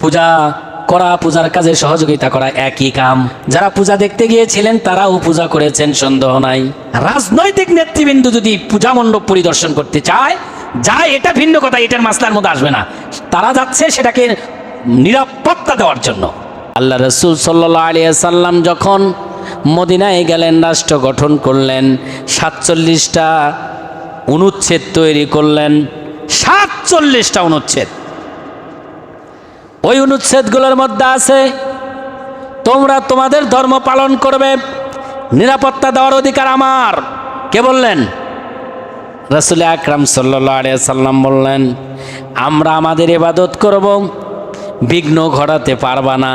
পূজা করা, পূজার কাজে সহযোগিতা করা একই কাম। যারা পূজা দেখতে গিয়েছিলেন, তারাও পূজা করেছেন, সন্দেহ নাই। রাজনৈতিক নেতৃবৃন্দ যদি পূজা মণ্ডপ পরিদর্শন করতে চায়, যায়, এটা ভিন্ন কথা, এটার মাসলার মধ্যে আসবে না। তারা যাচ্ছে সেটাকে নিরাপত্তা দেওয়ার জন্য। আল্লাহ রসুল সাল্লাহ আলিয়া সাল্লাম যখন মদিনায় গেলেন, রাষ্ট্র গঠন করলেন, সাতচল্লিশটা অনুচ্ছেদ তৈরি করলেন, সাতচল্লিশটা অনুচ্ছেদ। ওই অনুচ্ছেদগুলোর মধ্যে আছে, তোমরা তোমাদের ধর্ম পালন করবে, নিরাপত্তা দেওয়ার অধিকার আমার। কে বললেন? রসুল আকরাম সাল্লাহ সাল্লাম বললেন, আমরা আমাদের ইবাদত করব, বিঘ্ন ঘটাতে পারবা না।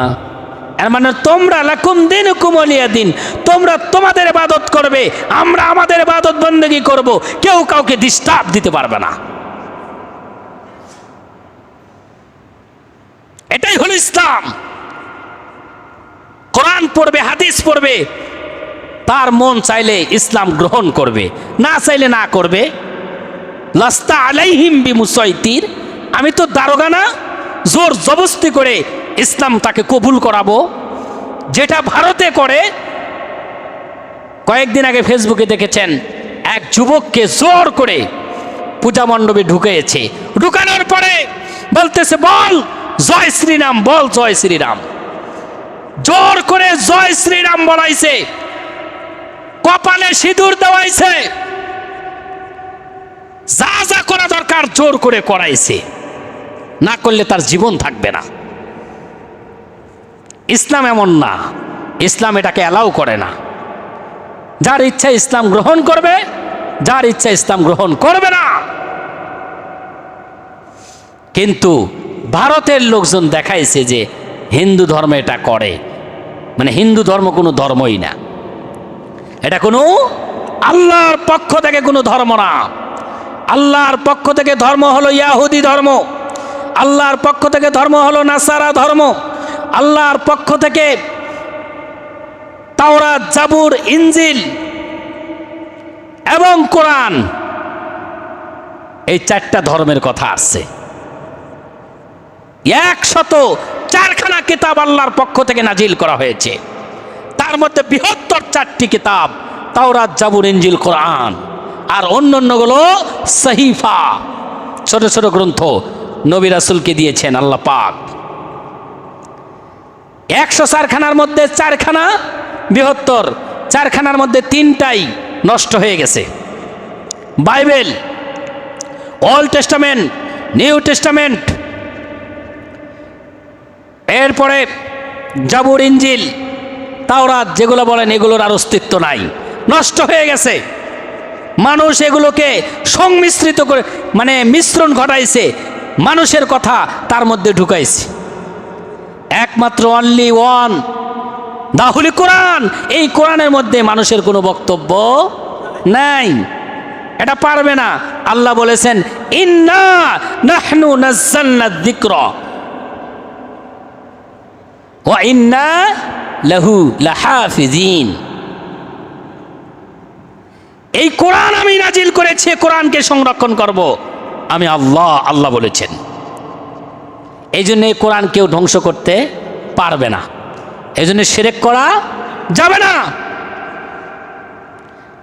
এর মানে তোমরা লাকুম দিন কুমলিয়া দিন, তোমরা তোমাদের ইবাদত করবে, আমরা আমাদের ইবাদত বন্দেগী করব, কেউ কাউকে ডিস্টার্ব দিতে পারবে না। এটাই হলো ইসলাম। কোরআন পড়বে, হাদিস পড়বে, তার মন চাইলে ইসলাম গ্রহণ করবে, না চাইলে না করবে। লাস্তা আলাইহিম বি মুসাইতির আমি তো দারোগা না, জোর জবস্তি করে ইসলাম তাকে কবুল করাবো। যেটা ভারতে করে, কয়েকদিন আগে ফেসবুকে দেখেছেন, এক যুবককে জোর করে পূজা মণ্ডপে ঢুকেছে। ঢুকানোর পরে বলতেছে, বল জয় শ্রীরাম, বল জয় শ্রীরাম। জোর করে জয় শ্রীরাম বলাইছে। কপালে সিঁদুর দেওয়াইছে। যা যা করা দরকার জোর করে করাইছে। না করলে তার জীবন থাকবে না। ইসলাম এমন না। ইসলাম এটাকে অ্যালাউ করে না। যার ইচ্ছা ইসলাম গ্রহণ করবে, যার ইচ্ছা ইসলাম গ্রহণ করবে না। কিন্তু ভারতের লোকজন দেখাইছে যে হিন্দু ধর্ম এটা করে। মানে হিন্দু ধর্ম কোনো ধর্মই না। এটা কোনো আল্লাহর পক্ষ থেকে কোনো ধর্ম না। আল্লাহর পক্ষ থেকে ধর্ম হলো ইয়াহুদি ধর্ম। আল্লাহর পক্ষ থেকে ধর্ম হলো নাসারা ধর্ম। আল্লাহর পক্ষ থেকে তাওরাত, জাবুর ইঞ্জিল এবং কোরআন এই চারটা ধর্মের কথা আসছে। একশত চারখানা কিতাব আল্লাহর পক্ষ থেকে নাজিল করা হয়েছে। তার মধ্যে বৃহত্তর চারটি কিতাব, তাওরাত, জাবুর ইঞ্জিল কোরআন। আর অন্য অন্যগুলো সহিফা। ছোট ছোট গ্রন্থ নবী রাসুলকে দিয়েছেন আল্লাহ পাক। একশো চারখানার মধ্যে চারখানা বৃহত্তর, চারখানার মধ্যে তিনটাই নষ্ট হয়ে গেছে। Bible, old testament, new testament এরপরে জাবুর ইঞ্জিল, তাওরাত যেগুলো বলেন এগুলোর আর অস্তিত্ব নাই। নষ্ট হয়ে গেছে। মানুষ এগুলোকে সংমিশ্রিত করে মানে মিশ্রণ ঘটাইছে। মানুষের কথা তার মধ্যে ঢুকাইছে। একমাত্র অনলি ওয়ান দাহুলি কোরআন। এই কোরআনের মধ্যে মানুষের কোনো বক্তব্য নাই। এটা পারবে না। আল্লাহ বলেছেন, ইন্না নাহনু নাজ্জালনা যিকর। ওয়া ইন্না লাহু লাহাফিজিন এই কোরআন আমি নাজিল করেছি কোরআনকে সংরক্ষণ করব। আমি আল্লাহ আল্লাহ বলেছেন। এই জন্য এই কোরআন কেউ ধ্বংস করতে পারবে না। এই জন্য সেরেক করা যাবে না।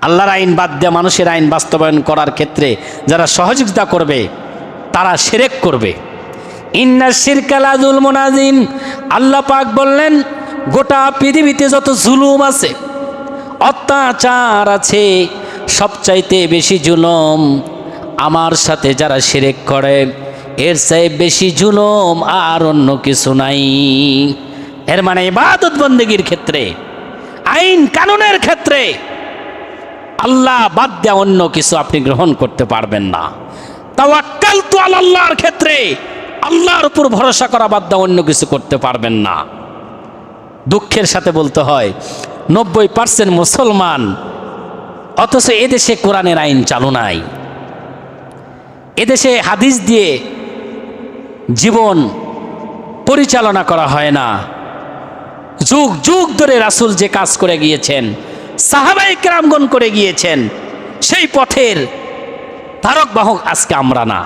আল্লাহর আইন বাদ দিয়ে মানুষের আইন বাস্তবায়ন করার ক্ষেত্রে যারা সহযোগিতা করবে, তারা সেরেক করবে। ইন্না শিরকালাদুল মোনাজিম আল্লাহ পাক বললেন, গোটা পৃথিবীতে যত জুলুম আছে, অত্যাচার আছে, সবচাইতে বেশি জুলুম আমার সাথে যারা শিরেক করে, এর চাই বেশি জুলুম আর অন্য কিছু নাই। এর মানে ইবাদত বন্দেগীর ক্ষেত্রে, আইন কানুনের ক্ষেত্রে আল্লাহ বাদ দেওয়া অন্য কিছু আপনি গ্রহণ করতে পারবেন না। তাওয়াক্কাল তো আল্লাহর ক্ষেত্রে আল্লাহর উপর ভরসা করা বাদ দেওয়া অন্য কিছু করতে পারবেন না। দুঃখের সাথে বলতে হয়, নব্বই পার্সেন্ট মুসলমান, অথচ এদেশে কোরআনের আইন চালু নাই। এদেশে হাদিস দিয়ে জীবন পরিচালনা করা হয় না। যুগ যুগ ধরে রাসুল যে কাজ করে গিয়েছেন সাহাবাই কেরামগণ করে গিয়েছেন, সেই পথের ধারক বাহক আজকে আমরা না।